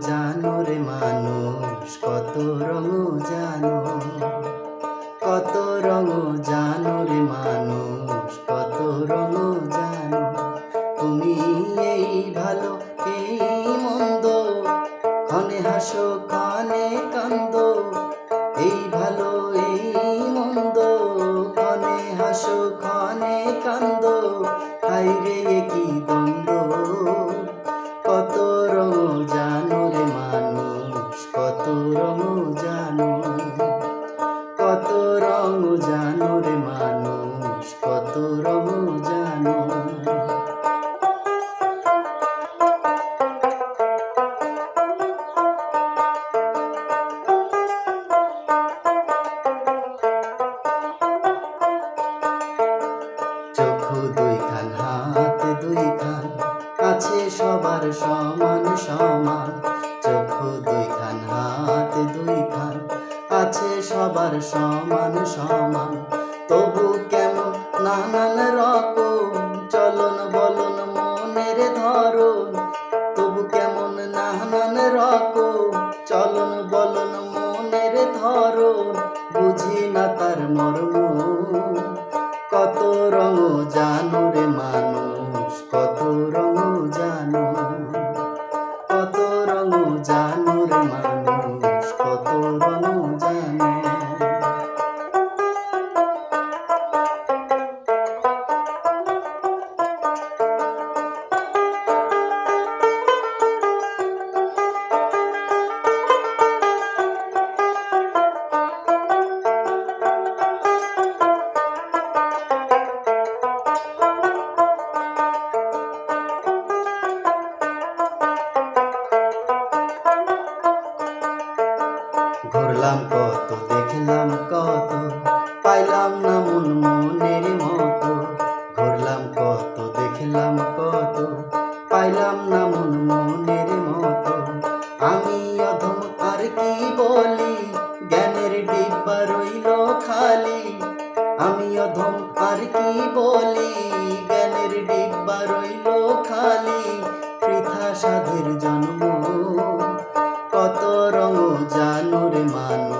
জানো রে মানুষ, কত রঙ জানো। কত রঙ জানো রে মানুষ, কত রঙ জানো। তুমি এই ভালো, এই মন্দ, ক্ষণে হাসো, ক্ষণে কান্দ। এই ভালো, এই মন্দ, ক্ষণে হাসো, ক্ষণে কান্দ। হাইরে কি রঙ জানো? কত রঙ জানো রে মানুষ? কত রঙ জানো? সবার সমান সমান। চক্ষু দুই খান হাত দুই খান আছে সবার সমান সমান। তবু কেমন নানান রকম চলন বলন মনের ধরন? তবু কেমন নানান রকম চলন বলন মনের ধরন? বুঝি না তার মর্ম ঘুরলাম কত, দেখলাম কত, পাইলাম না মন মনের মতো। ঘুরলাম কত, দেখলাম কত, পাইলাম না মান